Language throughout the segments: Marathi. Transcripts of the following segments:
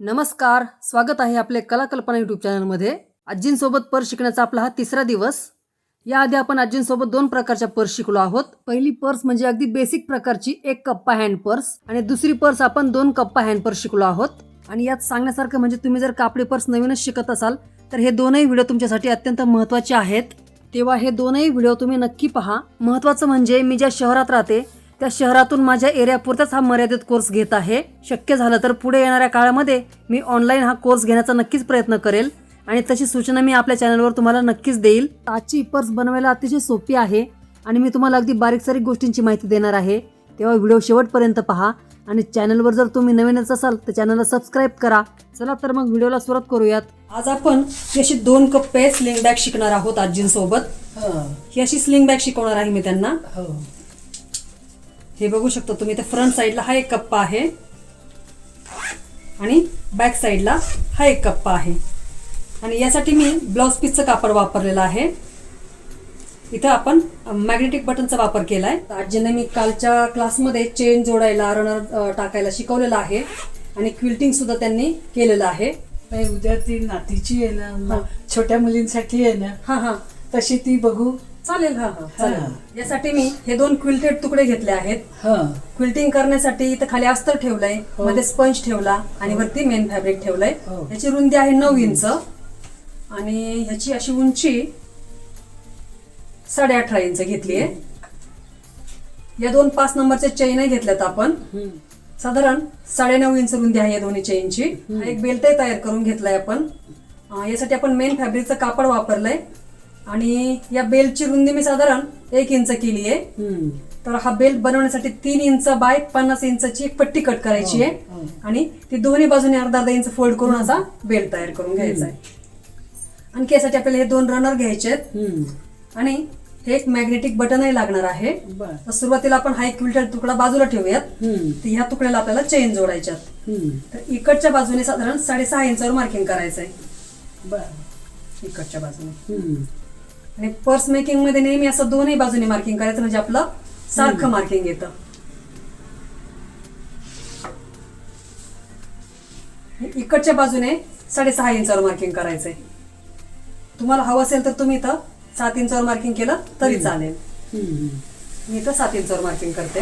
नमस्कार स्वागत आहे आपले कलाकल्पना यूट्यूब चॅनलमध्ये. आजींसोबत पर्स शिकण्याचा आपला हा तिसरा दिवस. याआधी आपण आजींसोबत दोन प्रकारच्या पर्स शिकलो आहोत. पहिली पर्स म्हणजे अगदी बेसिक प्रकारची एक कप्पा हँड पर्स आणि दुसरी पर्स आपण दोन कप्पा हँड पर्स शिकलो आहोत. आणि यात सांगण्यासारखं म्हणजे तुम्ही जर कापडी पर्स नवीनच शिकत असाल तर हे दोनही व्हिडिओ तुमच्यासाठी अत्यंत महत्त्वाचे आहेत. तेव्हा हे दोनही व्हिडिओ तुम्ही नक्की पहा. महत्त्वाचं म्हणजे मी ज्या शहरात राहते त्या शहरातून माझ्या एरियापुरताच हा मर्यादित कोर्स घेत आहे. शक्य झालं तर पुढे येणाऱ्या काळामध्ये मी ऑनलाईन हा कोर्स घेण्याचा नक्कीच प्रयत्न करेल आणि तशी सूचना मी आपल्या चॅनलवर तुम्हाला नक्कीच देईल. आजची पर्स बनवायला अतिशय सोपी आहे आणि मी तुम्हाला अगदी बारीक सारीक गोष्टींची माहिती देणार आहे. तेव्हा व्हिडिओ शेवटपर्यंत पहा आणि चॅनलवर जर तुम्ही नवीनच असाल तर चॅनलला सबस्क्राईब करा. चला तर मग व्हिडिओला सुरुवात करूयात. आज आपण ही अशी दोन कप्पे स्लिंग बॅग शिकणार आहोत आजींसोबत. ही. अशी स्लिंग बॅग शिकवणार आहे मी त्यांना. हे बघू शकता तुम्ही इथे फ्रंट साईडला हा एक कप्पा आहे. आणि बॅक साईडला हा एक कप्पा आहे. आणि यासाठी मी ब्लाउज पीसचं कापड वापरलेलं आहे. इथं आपण मॅग्नेटिक बटनचा वापर केलाय. आजीने मी कालच्या क्लासमध्ये चेन जोडायला रनर टाकायला शिकवलेलं आहे. आणि क्विल्टिंग सुद्धा त्यांनी केलेलं आहे. उद्या ती नातीची आहे ना छोट्या मुलींसाठी आहे ना हा हा. तशी ती बघू. चालेल हा हा चालेल. हा. यासाठी मी हे दोन क्विल्टेड तुकडे घेतले आहेत. हा. क्विल्टिंग करण्यासाठी इथं खाली अस्तर ठेवलंय हो. मध्ये स्पंज ठेवला आणि वरती मेन फॅब्रिक ठेवलंय. हो. याची रुंदी आहे नऊ इंच आणि ह्याची अशी उंची साडे अठरा इंच घेतली आहे. या दोन पाच नंबरचे चैन घेतल्यात आपण. हम्म. साधारण साडेनऊ इंच रुंदी आहे या दोन्ही चेनची हा एक बेल्टही तयार करून घेतलाय आपण. अं, यासाठी आपण मेन फॅब्रिकचं कापड वापरलंय. आणि या बेल्टची रुंदी मी साधारण एक इंच केली आहे. तर हा बेल्ट बनवण्यासाठी तीन इंच बाय पन्नास इंचाची एक पट्टी कट करायची आहे. हो, हो. आणि ती दोन्ही बाजूने अर्धा अर्धा इंच फोल्ड करून असा बेल्ट तयार करून घ्यायचा आहे. आणखी यासाठी आपल्याला हे दोन रनर घ्यायचे आहेत. आणि हे एक मॅग्नेटिक बटनही लागणार आहे. तर सुरुवातीला आपण हा एक क्विल्टेड तुकडा बाजूला ठेवूयात. तर ह्या तुकड्याला आपल्याला चेन जोडायच्यात. तर इकडच्या बाजूने साधारण साडेसहा इंचावर मार्किंग करायचं आहे. बर. इकडच्या बाजूने. आणि पर्स मेकिंगमध्ये नेहमी असं दोन्ही बाजूने मार्किंग करायचं म्हणजे आपलं सारखं मार्किंग येतं. इकडच्या बाजूने साडेसहा इंचावर मार्किंग करायचंय. तुम्हाला हवं असेल तर तुम्ही इथं सात इंचावर मार्किंग केलं तरी चालेल. मी इथं सात इंचावर मार्किंग करते.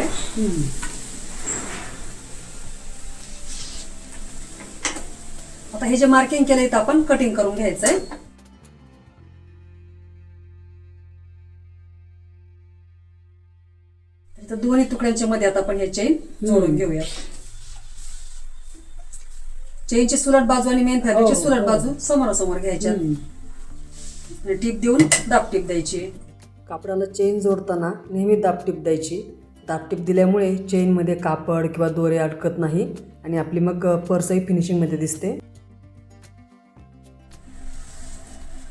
आता हे जे मार्किंग केलंय तर आपण कटिंग करून घ्यायचंय. तुकड्यांच्या मध्ये आता आपण हे चेन जोडून घेऊया चेनची सुलट बाजू आणि मेन फॅब्रिकची हो, सुलट हो. बाजू समोरासमोर घ्यायच्या. आणि टीप देऊन दाब टीप द्यायची कापडाला चेन जोडताना नेहमी दाब टीप द्यायची दाब टीप दिल्यामुळे चेनमध्ये कापड किंवा दोरे अडकत नाही आणि आपली मग पर्सही फिनिशिंगमध्ये दिसते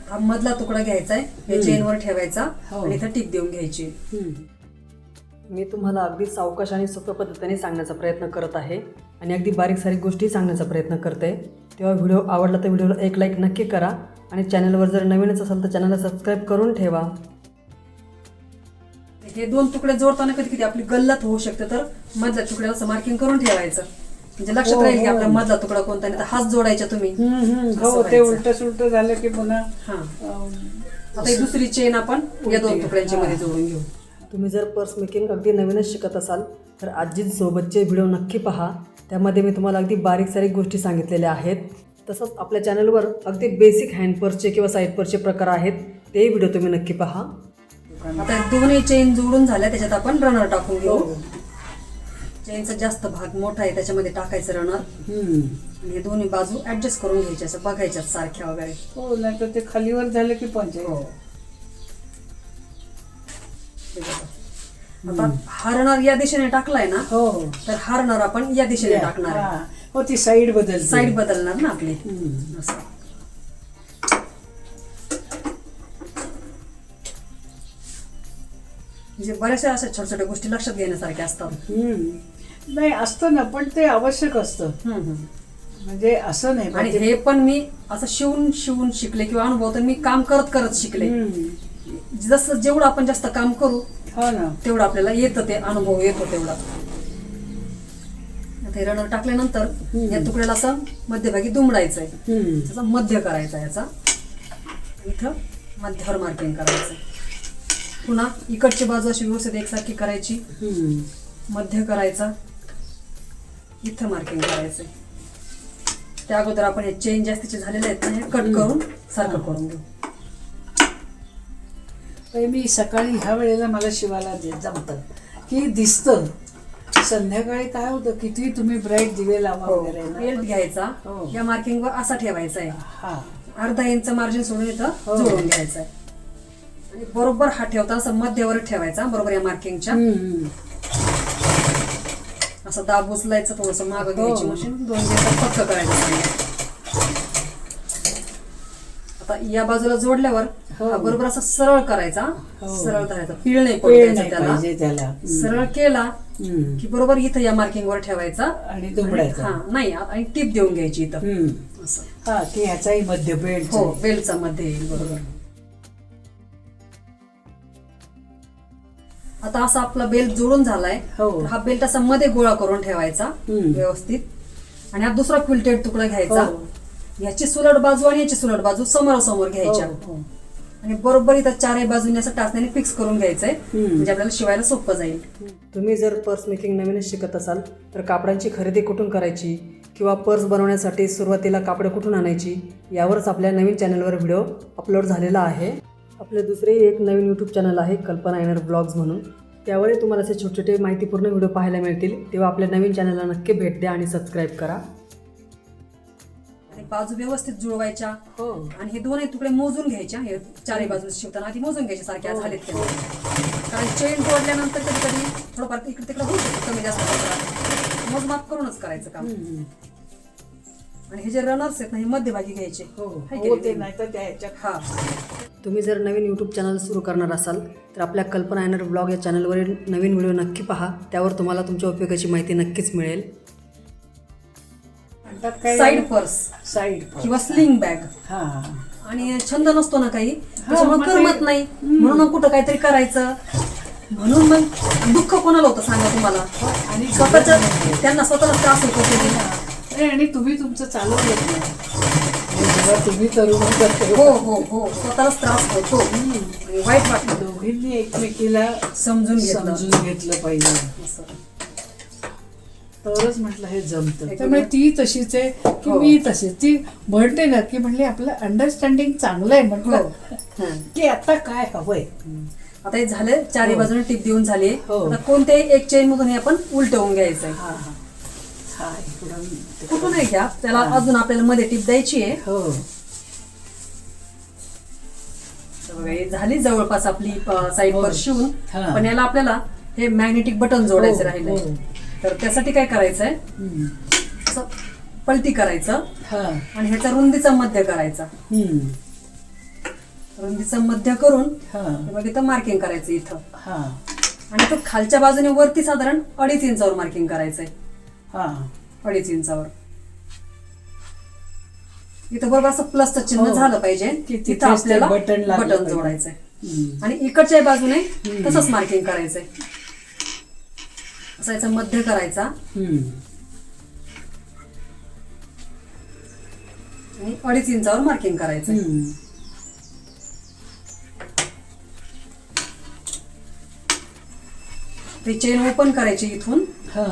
हा मधला तुकडा घ्यायचा आहे हे. चेनवर ठेवायचा हो. आणि इथं टीप देऊन घ्यायची. मी तुम्हाला अगदी सावकाश आणि सोप्या पद्धतीने सांगण्याचा प्रयत्न करत आहे आणि अगदी बारीक सारीक गोष्टी सांगण्याचा प्रयत्न करते तेव्हा व्हिडिओ आवडला तर व्हिडिओला एक लाईक नक्की करा आणि चॅनलवर जर नवीनच असाल तर चॅनलला सबस्क्राईब करून ठेवा हे दोन तुकडे जोडताना कधी कधी आपली गल्लत होऊ शकते तर मधल्या तुकड्याला असं मार्किंग करून ठेवायचं म्हणजे लक्षात हो, राहील की हो. आपला मधला तुकडा कोणता नाही तर हात जोडायचा तुम्ही हो ते. उलट सुलट झालं की पुन्हा हा आता ही दुसरी चेन आपण या दोन. तुकड्यांच्या मध्ये हा. जोडून घेऊ तुम्ही जर पर्स मेकिंग अगदी नवीनच शिकत असाल तर आजींसोबतचे व्हिडिओ नक्की पहा. त्यामध्ये मी तुम्हाला अगदी बारीक सारीक गोष्टी सांगितलेल्या आहेत. तसंच आपल्या चॅनलवर अगदी बेसिक हँड पर्सचे किंवा साईड पर्सचे प्रकार आहेत. ते व्हिडिओ तुम्ही नक्की पहा. आता दोन्ही चेन जोडून झाल्या त्याच्यात आपण रनर टाकून घेऊ. हो. चेनचा जास्त भाग मोठा आहे त्याच्यामध्ये टाकायचं रनर. आणि हे दोन्ही बाजू ऍडजस्ट करून घ्यायच्या असं बघायच्या सारख्या वगैरे. हो नाही तर ते खालीवर झालं की पंचायत. आता हा रनर या दिशेने टाकलाय ना हो हो तर हा रनर आपण या दिशेने टाकणार आहे हा. हो ती साईड बदल साईड बदलणार ना आपली. असं म्हणजे बऱ्याचशा अशा छोट्या छोट्या गोष्टी लक्षात घेण्यासारख्या असतात. नाही असतं ना पण ते आवश्यक असतं हम्म, हम्म. म्हणजे असं नाही आणि म्हणजे- हे पण मी असं शिवून शिवून शिकले किंवा अनुभव तर मी काम करत करत शिकले हम्म. जसं जेवढं आपण जास्त काम करू हो ना. तेवढं आपल्याला येतं ते अनुभव येतो तेवढा. आता हे रनर टाकल्यानंतर या तुकड्याला असं मध्यभागी दुमडायचं आहे. त्याचा मध्य करायचा याचा. इथं मध्यावर मार्किंग करायचं पुन्हा इकडची बाजू अशी व्यवस्थित एकसारखी करायची. मध्य करायचा. इथं मार्किंग करायचं त्या अगोदर आपण हे चेन जास्तीचे झालेले आहेत ना हे कट करून सारखं करून घेऊ. पण मी सकाळी ह्या वेळेला मला शिवायला दे- जमतं की दिसतं संध्याकाळी काय होतं किती तुम्ही ब्राईट दिवे लावा वगैरे ना. बेल्ट घ्यायचा हो. या मार्किंग वर असा ठेवायचा आहे हा अर्धा इंच मार्जिन सोडून इथं हो. जोडून घ्यायचा आहे आणि बरोबर हा ठेवता असं मध्यावर ठेवायचा बरोबर या मार्किंगच्या हम्म. असं दाब उचलायचं थोडस मागं हो. घ्यायची मशीन दोन दिवसात पक्क करायचं. आता या बाजूला जोडल्यावर हो. बरोबर असा सरळ करायचा हो. सरळ करायचा पीळ नाही पडू वेळ द्यायचा नाही त्याला. सरळ केला. की बरोबर इथं या मार्किंग वर ठेवायचा आणि हा नाही आणि टीप देऊन घ्यायची इथं हम्म. असं हा की ह्याचाही मध्य बेल्ट हो बेलचा मध्ये येईल बरोबर आता असा आपला बेल्ट जोडून झालाय हो. हा बेल्ट असा मध्ये गोळा करून ठेवायचा. व्यवस्थित आणि हा दुसरा क्विल्टेड तुकडा घ्यायचा हो. याची सुलट बाजू आणि याची सुलट बाजू समोरासमोर घ्यायच्या हो, हो. आणि बरोबर इथं चारही बाजूने असं टाचण्याने फिक्स करून घ्यायचंय. म्हणजे आपल्याला शिवायला सोपं जाईल तुम्ही जर पर्स मेकिंग नवीनच शिकत असाल तर कापडांची खरेदी कुठून करायची किंवा पर्स बनवण्यासाठी सुरुवातीला कापडे कुठून आणायची यावरच आपल्या नवीन चॅनलवर व्हिडिओ अपलोड झालेला आहे आपले दुसरे एक नवीन यूट्यूब चॅनल आहे कल्पना येणार ब्लॉग्स म्हणून त्यावरही तुम्हाला असे छोटे छोटे माहितीपूर्ण व्हिडिओ पाहायला मिळतील तेव्हा आपल्या नवीन चॅनलला नक्की भेट द्या आणि सबस्क्राईब करा बाजू व्यवस्थित जुळवायच्या. हो. आणि हे दोनही तुकडे मोजून घ्यायचे हे चारही बाजूने शिवताना आधी मोजून घ्यायचे सारख्या झालेत ते. कारण चेन तोडल्यानंतर कधी कधी थोडंफार इकडे तिकडे होऊ शकतं कमी जास्त प्रमाणात. मोजमाप करूनच करायचं काम. आणि हे जे रनर्स आहेत ना हे मध्यभागी घ्यायचे. हो हो? ते नाही तर त्या हा. तुम्ही जर नवीन यूट्यूब चॅनल सुरू करणार असाल तर आपल्या कल्पना ब्लॉग या चॅनलवरील नवीन व्हिडिओ नक्की पहा. त्यावर तुम्हाला तुमच्या उपयोगाची माहिती नक्कीच मिळेल. म्हणतात काय साईड पर्स साईड किंवा स्लिंग बॅग हा. आणि छंद नसतो ना काही. त्याच्यामुळे करमत नाही. म्हणून मग कुठं काहीतरी करायचं. म्हणून मग दुःख कोणाला होतं सांगा तुम्हाला? आणि स्वतःच्या त्यांना स्वतःला त्रास होतो आणि तुम्ही तुमचं चालवलं जेव्हा तुम्ही तरुण हो हो हो. स्वतःलाच त्रास होतो. आणि वाईट वाटतं. दोघींनी एकमेकीला समजून घेतलं. समजून घेतलं पाहिजे. असं. तरच म्हटलं हे जमतं. त्यामुळे ती तशीच आहे की हो. मी तशीच ती म्हणते ना की म्हणले आपलं अंडरस्टँडिंग चांगलं आहे म्हटलं हं. की आता काय हवंय आता हे झालं चारही हो. बाजूने टिप देऊन झाली. आता कोणत्याही एक चेन मधून हे आपण उलटवून तिकडून. कुठून नाही घ्या त्याला. अजून आपल्याला मध्ये टिप द्यायची आहे हो झाली जवळपास आपली साईड. पर शिवून. पण याला आपल्याला हे मॅग्नेटिक बटन जोडायचं राहिलंय हो. तर त्यासाठी काय करायचंय. असं पलटी करायचं हा आणि ह्याचा रुंदीचा मध्य करायचा हम्म. रुंदीचा मध्य करून हा बघ इथं मार्किंग करायचं इथं हा आणि तो खालच्या बाजूने वरती साधारण अडीच इंचावर मार्किंग करायचंय हा अडीच इंचावर इथं बरोबर असं प्लसचं चिन्ह हो. झालं पाहिजे की तिथं ते आपल्याला बटन लागलं बटन पाहिजे. जोडायचंय हम्म. आणि इकडच्या बाजूने. तसंच मार्किंग करायचंय असा याचा मध्य करायचा. आणि अडीच इंचावर मार्किंग करायचं. ते चेन ओपन करायची इथून हा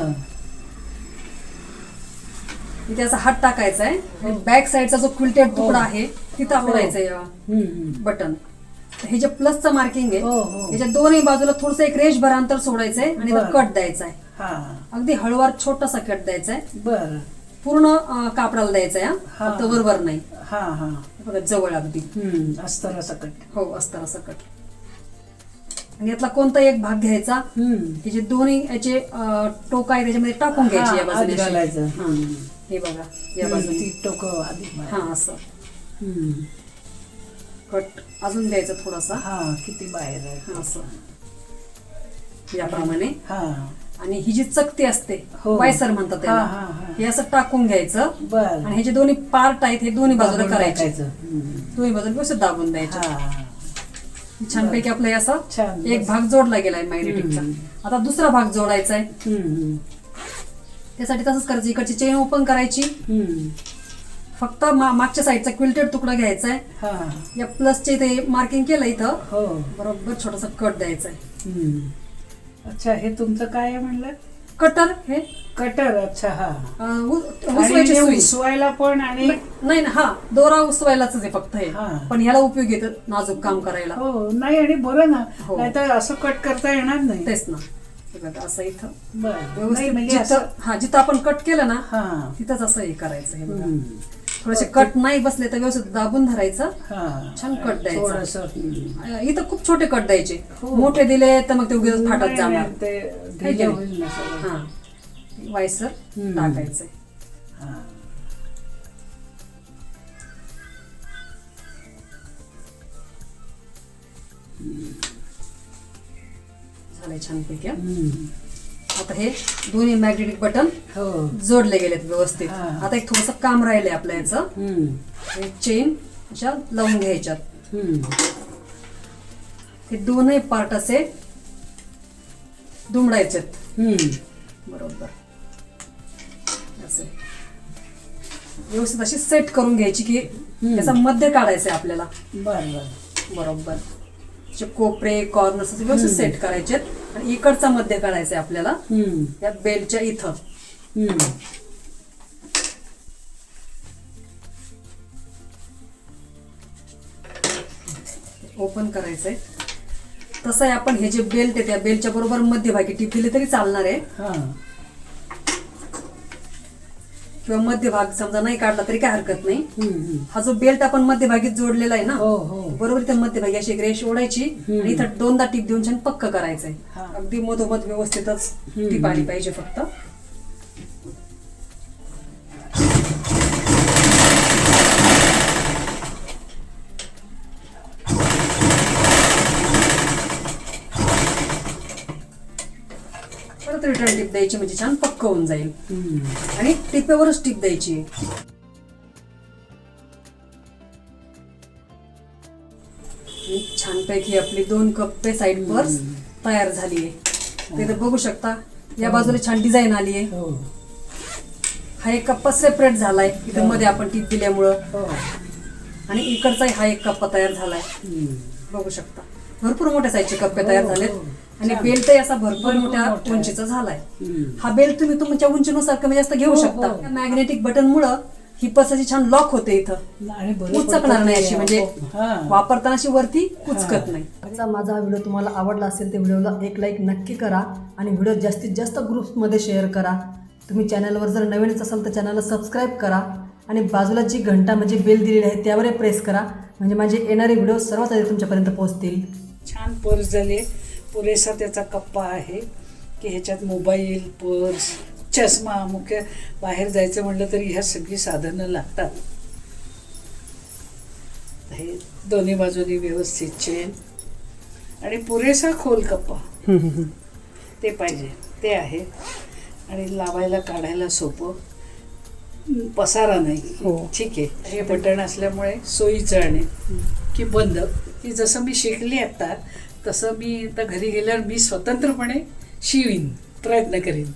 इथे असा हात टाकायचा आहे बॅक साईडचा जो क्विल्टेड तुकडा आहे तिथं हो. हम्म. बटन हे जे प्लसचं मार्किंग हो, आहे हो. याच्या दोन्ही बाजूला थोडस एक रेषभर अंतर सोडायचंय आणि. कट द्यायचा आहे हा अगदी हळूवार छोटासा कट द्यायचा आहे बर. पूर्ण कापडाला द्यायचा आहे हा. फक्त बरोबर नाही. हा हा. बघा जवळ अगदी. हम्म. अस्तर सकट हो असतं असं कट. आणि यातला कोणता एक भाग घ्यायचा. हे जे दोन्ही याचे टोक आहे त्याच्यामध्ये टाकून घ्यायची या हा, बाजूने. घालायचं. हा. बघा या बाजूने. ती टोकं. हा असं. कट अजून द्यायचं थोडासा. हा किती बाहेर आहे. असं. याप्रमाणे. हा. आणि ही जी चकती असते हो. वायसर म्हणतात हा, त्याला हा, हा. हे असं टाकून घ्यायचं बर आणि हे जे दोन्ही पार्ट आहेत हे दोन्ही बाजूला दाबून करायचे टाकायचं. हम्म. दोन्ही बाजूला व्यवस्थित दाबून द्यायचे हा छानपैकी आपलं हे असं छान. एक भाग जोडला गेलाय मॅग्नेटिकचा. आता दुसरा भाग जोडायचा आहे हम्म. त्यासाठी तसंच करायचं इकडची चेन ओपन करायची हम्म. फक्त मा- मागच्या साईडचा क्विल्टेड तुकडा घ्यायचा आहे हा या प्लसचे इथे मार्किंग केलं इथं हो बरोबर छोटासा कट द्यायचा आहे हम्म. अच्छा हे तुमचं काय आहे म्हणलं? कटर हे? कटर अच्छा हा अं, उ- आणि उसवायची हे सुई. उसवायला पण आणि नाही ना हा दोरा उसवायलाच आहे फक्त हे. हा. पण ह्याला उपयोग येतं नाजूक काम करायला. हो नाही आणि बरं ना हो. नाहीतर असं कट करता येणार नाही. तेच ना. हे बघा असं इथं. बरं. नाही व्यवस्थित म्हणजे असं हा जिथं आपण कट केलं ना हा. तिथंच असं हे करायचं हे बघा. हम्म. थोडेसे कट नाही बसले तर व्यवस्थित दाबून धरायचं हा छान कट द्यायचा. इथं खूप छोटे कट द्यायचे हो. मोठे दिले तर मग ते उगीच फाटत जाणार ते. हा वायसर. टाकायचंय हा. झालंय छानपैकी हा. आता हे दोन्ही मॅग्नेटिक बटन हो. जोडले गेलेत व्यवस्थित. हा. आता एक थोडस काम राहिलंय आपल्या याचं. हम्म. हे चेन अशा लावून घ्यायच्यात. हम्म. हे दोनही पार्ट असे दुमडायचेत. हम्म. बरोबर. असे. व्यवस्थित अशी सेट करून घ्यायची की त्याचा मध्य काढायचं आहे आपल्याला. बरं बरं. बरोबर. जे कोपरे कॉर्नर्स असे व्यवस्थित सेट करायचे आणि इकडचा मध्य काढायचा आहे आपल्याला. या बेलच्या इथं. ओपन करायचंय. तसं आहे आपण हे जे बेल्ट आहे त्या बेल्टच्या बरोबर मध्यभागी टीप दिली तरी चालणार आहे. हा. किंवा मध्यभाग समजा नाही काढला तरी काय हरकत नाही. हा जो बेल्ट आपण मध्यभागी जोडलेला आहे ना हो हो. बरोबर इथे मध्यभागी अशी एक रेष ओढायची आणि इथं दोनदा टीप देऊन छान पक्क करायचंय. अगदी मधोमध व्यवस्थितच टीप आली पाहिजे फक्त. रिटर्न टीप द्यायची म्हणजे छान पक्क होऊन जाईल. आणि टिपेवरच टीप द्यायची. छानपैकी आपली दोन कप्पे साईड पर्स तयार झाली आहे तिथे बघू शकता. या बाजूला छान डिझाईन आली आहे हो. हा एक कप्पा सेपरेट झालाय. इथे मध्ये आपण टीप दिल्यामुळं. हो. आणि इकडचाही हा एक कप्पा तयार झालाय. बघू शकता. भरपूर मोठ्या साईजचे कप्पे तयार हो, झालेत. हो. आणि छान. बेल्टही असा भरपूर भरपूर मोठ्या. उंचीचा झालाय. हा बेल्ट तुम्ही तुमच्या उंचीनुसार कमी जास्त घेऊ हो, शकता. मॅग्नेटिक बटन मुळे ही अशी छान लॉक होते इथं उचकणार नाही. अशी म्हणजे हा. वापरताना अशी वरती कुचकत. नाही आजचा माझा हा व्हिडिओ तुम्हाला आवडला असेल तर व्हिडिओला एक लाईक नक्की करा आणि व्हिडिओ जास्तीत जास्त ग्रुप्समध्ये शेअर करा तुम्ही चॅनलवर जर नवीनच असाल तर चॅनलला सबस्क्राईब करा आणि बाजूला जी घंटा म्हणजे बेल दिलेली आहे त्यावर प्रेस करा म्हणजे माझे येणारे व्हिडिओ सर्वात आधी तुमच्यापर्यंत पोहोचतील छान पर्स झाली. पुरेसा त्याचा कप्पा आहे की ह्याच्यात मोबाईल पर्स चष्मा मुख्य बाहेर जायचं म्हटलं तरी ह्या सगळी साधनं लागतात. हे दोन्ही बाजूनी व्यवस्थित चेन आणि पुरेसा खोल कप्पा. ते पाहिजे ते आहे. आणि लावायला काढायला सोपं. पसारा नाही. हो. ठीक आहे. हे बटन असल्यामुळे सोयीचं आणि की बंद. की जसं मी शिकली आता तसं मी आता घरी गेल्यावर मी स्वतंत्रपणे शिवीन प्रयत्न करीन.